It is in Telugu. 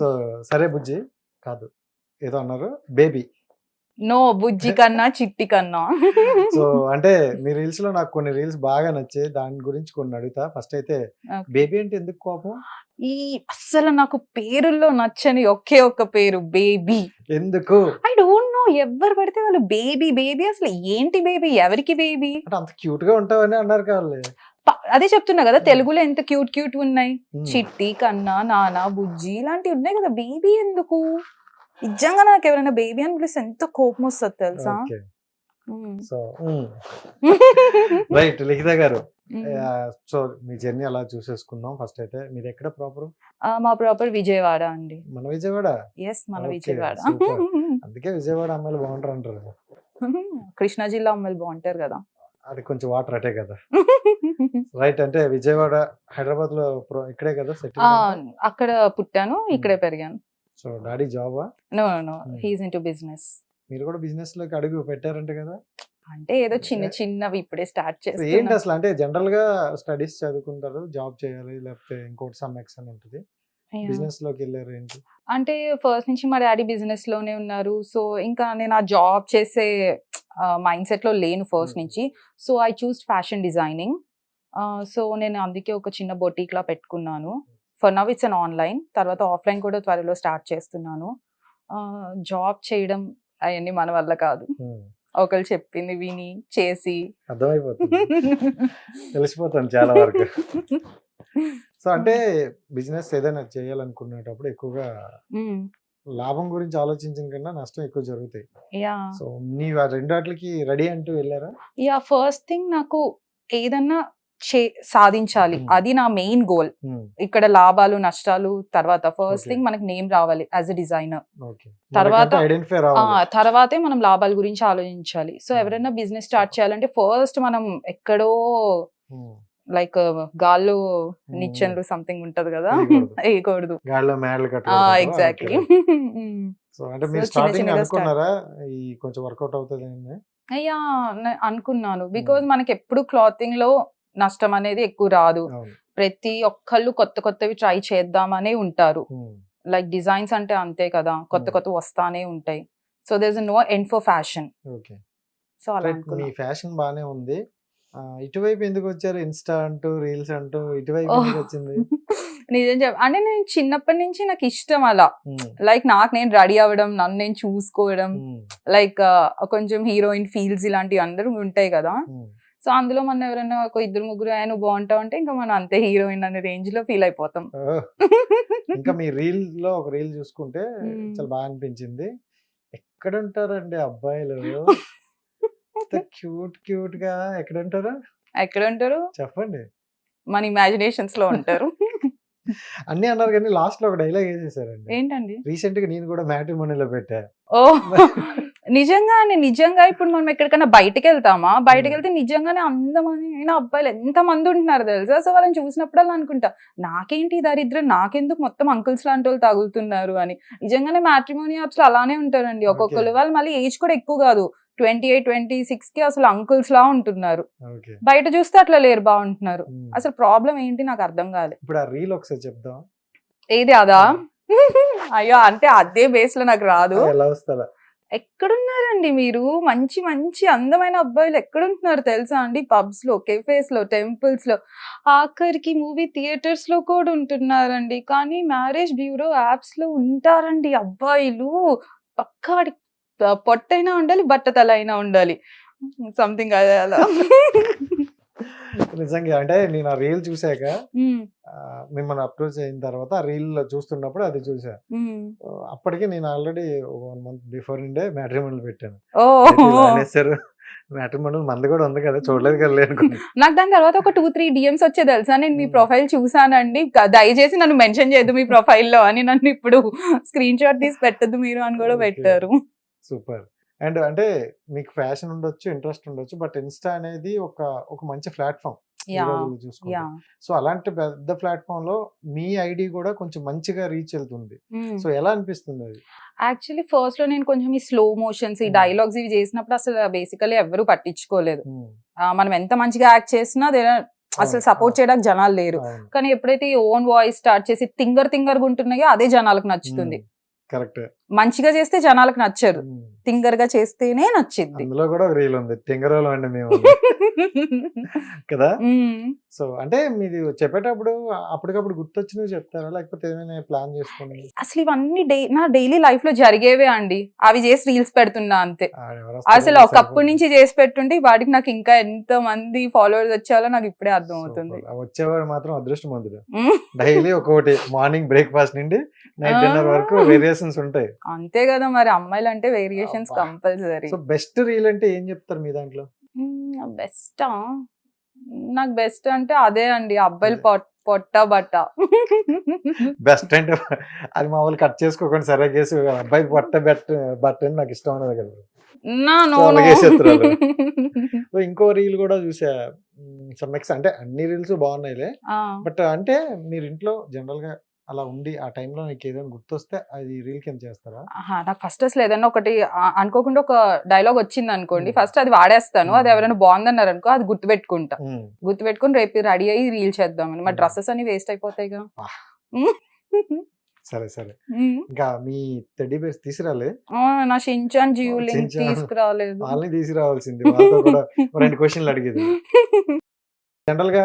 సో సరే బుజ్జి కాదు. ఏదో అన్నారు. బేబీ. నో బుజ్జి కన్నా చిట్టి కన్నా. సో అంటే మీ రీల్స్లో నాకు కొన్ని రీల్స్ బాగా నచ్చాయి. దాని గురించి కొన్ని అడుగుతా. ఫస్ట్ అయితే. బేబీ అంటే ఎందుకు కోపం? ఈ అస్సలు నాకు పేరుల్లో నచ్చని ఒకే ఒక్క పేరు బేబీ. ఎందుకు? I don't know. ఎవరు పడితే వాళ్ళు బేబీ బేబీ. అసలు ఏంటి బేబీ? ఎవరికి బేబీ? అంటే అంత క్యూట్గా ఉంటావని అన్నారు కావాలి అదే చెప్తున్నా కదా తెలుగులో ఎంత క్యూట్ క్యూట్ ఉన్నాయి. చిట్టి కన్నా నానా బుజ్జి ఇలాంటివి ఉన్నాయి కదా బేబీ ఎందుకు? నిజంగా నాకు ఎవరైనా బేబీ అని పిలిస్తే ఎంత కోపం వస్తుంది తెలుసా. సో రైట్ లిఖిత గారు. సో మీ జర్నీ అలా చూసేసుకుందాం. ఫస్ట్ అయితే మీరు ఎక్కడ ప్రాపర్? ఆ, మా ప్రాపర్ విజయవాడ అండి. మన విజయవాడ? ఎస్ మన విజయవాడ. అందుకే విజయవాడ అమ్మాయిలు బాగుంటారు అంటారు కృష్ణా జిల్లా అమ్మాయిలు బాగుంటారు కదా. అది కొంచెం వాటర్ అటే కదా. రైట్ అంటే విజయవాడ హైదరాబాద్లో ఇక్కడే కదా అక్కడ పుట్టాను ఇక్కడే పెరిగాను. సో డాడీ జాబా? No no Hmm. He's in business. మీరు కూడా బిజినెస్లోకి అడుగు పెట్టారంట కదా? అంటే ఏదో చిన్న చిన్నవి ఇప్పుడే స్టార్ట్ సో ఏంటి అసలు? అంటే జనరల్గా స్టడీస్ చదువుకుంటారు జాబ్ చేయాలి లేకపోతే ఇంకోటి సమ్ ఎక్స్ అని ఉంటుంది. బిజినెస్లోకి వెళ్ళారు ఏంటి అంటే ఫస్ట్ నుంచి మా డాడీ బిజినెస్లోనే ఉన్నారు. సో ఇంకా నేను ఆ జాబ్ చేసే మైండ్ సెట్లో లేను ఫస్ట్. నుంచి. So I choose fashion designing. So నేను అందుకే ఒక చిన్న బొటీక్ లా పెట్టుకున్నాను. For now it's an online. తర్వాత ఆఫ్లైన్ కూడా త్వరలో స్టార్ట్ చేస్తున్నాను. జాబ్ చేయడం అవన్నీ మన వల్ల కాదు. ఒకరు చెప్పింది విని చేసి. అర్థమైపోతుంది. తెలిసిపోతాను చాలా వరకు. సో అంటే బిజినెస్ ఏదైనా చేయాలనుకునేటప్పుడు ఎక్కువగా. లాభం గురించి ఆలోచించిన కన్నా నష్టం ఎక్కువ జరుగుతాయి. యా సో నీవు ఆ రెండు అంటూ వెళ్ళారా? యా ఫస్ట్ థింగ్ నాకు ఏదన్నా చే సాధించాలి. అది నా మెయిన్ గోల్. ఇక్కడ లాభాలు నష్టాలు తర్వాత ఫస్ట్. థింగ్ మనకి నేమ్ రావాలి యాజ్ ఎ డిజైనర్. తర్వాత- తర్వాతే మనం లాభాల గురించి ఆలోచించాలి. సో. ఎవరైనా బిజినెస్ స్టార్ట్ చేయాలంటే ఫస్ట్ మనం ఎక్కడో. లైక్ గాల్లో నిచ్చెన్లు సంథింగ్ ఉంటది కదా? వేయకూడదు. గాడిలో మేడలు ఎగ్జాక్ట్లీ సో అంటే మీరు స్టార్టింగ్ అనుకున్నారా? ఈ కొంచెం వర్కౌట్ అవుతుంది అయ్యా అనుకున్నాను. బికాజ్ మనకి ఎప్పుడు క్లాతింగ్లో నష్టం అనేది ఎక్కువ రాదు. ప్రతి ఒక్కళ్ళు కొత్త కొత్తవి ట్రై చేద్దామనే ఉంటారు. లైక్ డిజైన్స్ అంటే అంతే కదా? కొత్త. కొత్త వస్తానే ఉంటాయి. So there's no end for fashion okay. So అలా ఫ్యాషన్ బానే ఉంది. ఇటువైపు ఎందుకు వచ్చారు ఇన్స్టా అంటూ రీల్స్ అంటూ ఇటువైపు. ఎందుకు వచ్చింది నిజం చెప్ అంటే నేను చిన్నప్పటి నుంచి నాకు ఇష్టం అలా. లైక్ నాకు నేను రెడీ అవ్వడం నన్ను నేను చూసుకోవడం. లైక్ కొంచెం హీరోయిన్ ఫీల్స్ ఇలాంటివి అందరూ ఉంటాయి కదా. సో అందులో మనం ఎవరైనా ఒక ఇద్దరు ముగ్గురు ఆయన బాగుంటావు అంటే ఇంకా మనం అంతే హీరోయిన్ అనే రేంజ్లో ఫీల్ అయిపోతాం. ఇంకా మీ రీల్లో ఒక రీల్ చూసుకుంటే. చాలా బాగా అనిపించింది ఎక్కడ ఉంటారండి అబ్బాయిలు క్యూట్ క్యూట్గా ఎక్కడ ఉంటారు ఎక్కడ ఉంటారు చెప్పండి. మన ఇమాజినేషన్స్లో ఉంటారు. అన్ని అన్నారు కానీ లాస్ట్లో ఒక డైలాగ్ వేసేసారండి ఏంటండి? రీసెంట్గా నేను కూడా మ్యాట్రిమోనీలో పెట్టా. ఓ నిజంగానే నిజంగా ఇప్పుడు మనం ఎక్కడికైనా బయటకు వెళ్తామా బయటకు వెళ్తే నిజంగానే అందమైన అబ్బాయిలు ఎంత మంది ఉంటున్నారు తెలుసా? సో వాళ్ళని చూసినప్పుడల్లా అనుకుంటా నాకేంటి దరిద్రం? నాకెందుకు మొత్తం అంకుల్స్ లాంటి వాళ్ళు తగులుతున్నారు? అని. నిజంగానే మ్యాట్రిమోనీ యాప్స్ అలానే ఉంటారండి. ఒక్కొక్కరు. వాళ్ళు మళ్ళీ ఏజ్ కూడా ఎక్కువ కాదు. ట్వంటీ ఎయిట్ ట్వంటీ సిక్స్కి అసలు అంకుల్స్ లా ఉంటున్నారు బయట చూస్తే అట్లా లేరు బాగుంటున్నారు. అసలు ప్రాబ్లం ఏంటి నాకు అర్థం కాలే. ఇప్పుడు ఆ రీల్ ఒకసారి చెప్దాం. ఏది అదా? అయ్యో అంటే అదే బేస్లో నాకు రాదు. ఎక్కడున్నారండి మీరు? మంచి మంచి అందమైన అబ్బాయిలు ఎక్కడుంటున్నారు తెలుసా అండి? పబ్స్లో కెఫేస్లో టెంపుల్స్లో ఆఖరికి మూవీ థియేటర్స్లో కూడా ఉంటున్నారండి. కానీ మ్యారేజ్ బ్యూరో యాప్స్లో ఉంటారండి అబ్బాయిలు. పక్కా పొట్టైనా ఉండాలి బట్టతల అయినా ఉండాలి సంథింగ్ అలా. నిజంగా అంటే నేను ఆ రీల్ చూసాక మిమ్మల్ని అప్రోచ్ అయిన తర్వాత ఆ రీల్ చూస్తున్నప్పుడు అది చూసా అప్పటికి నేను ఆల్రెడీ వన్ మంత్ బిఫోర్ ఉండే మ్యాట్రిమోనల్ పెట్టాను. అనేసారు మ్యాట్రిమోనల్ మంది కూడా ఉంది కదా చూడలేదు కదా నాకు దాని తర్వాత ఒక టూ త్రీ డిఎమ్స్ వచ్చే తెలుసా? నేను మీ. ప్రొఫైల్ చూసానండి దయచేసి నన్ను మెన్షన్ చేయొద్దు మీ profile లో అని నన్ను ఇప్పుడు స్క్రీన్ షాట్ తీసి పెట్టద్దు మీరు అని కూడా. పెట్టారు. సూపర్. అండ్ అంటే మీకు ఫ్యాషన్ ఉండొచ్చు ఇంట్రెస్ట్ ఉండొచ్చు బట్ ఇన్స్టా అనేది ఒక ఒక మంచి ప్లాట్ఫామ్ సో అలాంటి పెద్ద ప్లాట్ఫామ్లో మీ ఐడి కూడా కొంచెం మంచిగా రీచ్ వెళ్తుంది. సో ఎలా అనిపిస్తుంది అది? యాక్చువల్లీ ఫస్ట్లో నేను కొంచెం ఈ స్లో మోషన్స్ ఈ. డైలాగ్స్ ఇవి చేసినప్పుడు అసలు బేసికలీ ఎవరు పట్టించుకోలేదు. మనం ఎంత మంచిగా యాక్ట్ చేసినా అసలు సపోర్ట్. చేయడానికి జనాలు లేరు. కానీ ఎప్పుడైతే ఈ ఓన్ వాయిస్ స్టార్ట్ చేసి తింగర్ తింగర్ ఉంటున్నాయో అదే జనాలకు నచ్చుతుంది. కరెక్ట్. మంచిగా చేస్తే జనాలకు నచ్చరు. తింగర్గా చేస్తేనే నచ్చింది అందులో కూడా ఒక రీల్ ఉంది. తింగరోలు అండి మేము. కదా? సో అంటే మీది చెప్పేటప్పుడు అప్పటికప్పుడు గుర్తొచ్చినవి చెప్తారా? లేకపోతే ఏమైనా ప్లాన్ చేసుకోండి అసలు ఇవన్నీ డే నా డైలీ లైఫ్లో జరిగేవే అండి. అవి చేసి రీల్స్ పెడుతున్నా అంతే. అసలు ఒకప్పటి నుంచి చేసి పెట్టుంటే వాటికి నాకు ఇంకా ఎంత మంది ఫాలోవర్స్ వచ్చాలో నాకు ఇప్పుడే అర్థం అవుతుంది వచ్చేవాడు మాత్రం మ్మ్. డైలీ ఒక్కొక్కటి మార్నింగ్ బ్రేక్ఫాస్ట్ నుండి నైట్ డిన్నర్ వరకు. వేరియేషన్స్ ఉంటాయి. అంతే కదా మరి అమ్మాయిలు అంటే variations. Compulsory so best reel అంటే ఏం చెప్తారు మీ దాంట్లో? బెస్టా నాకు బెస్ట్ అంటే అదే అండి అబ్బాయిలు పొట్- పొట్ట బట్ట. బెస్ట్ అంటే అది మామూలు కట్ చేసుకోకుండా సరే కేసు అబ్బాయి బట్ట బెట్ బట్ట అని నాకు ఇష్టం ఉన్నది కదా. ఇంకో రీల్ కూడా చూసా. సమ్ ఎక్స్ అంటే అన్ని రీల్స్ బాగున్నాయిలే. బట్ అంటే మీరు ఇంట్లో జనరల్గా అలా ఉండి ఆ టైంలో నీకు ఏదైనా గుర్తొస్తే అది రీల్ కింద చేస్తారా నాకు ఫస్ట్ అసలు ఏదైనా ఒకటి అనుకోకుండా ఒక డైలాగ్ వచ్చింది అనుకోండి. ఫస్ట్ అది వాడేస్తాను అది. ఎవరైనా బాగుందన్నారు అనుకో అది గుర్తుపెట్టుకుంటా. గుర్తుపెట్టుకుని రేపు రెడీ అయ్యి రీల్ చేద్దామని మా. డ్రెస్సెస్ అన్ని వేస్ట్ అయిపోతాయిగా Ah. సరే సరే. ఇంకా మీ టెడ్డీ బేర్స్ తీసుకురాలే నా షించాన్ షించాన్. తీసుకురాలేదు వాళ్ళని తీసుకురావాల్సింది వాళ్ళతో కూడా రెండు క్వశ్చన్లు అడిగేది జనరల్గా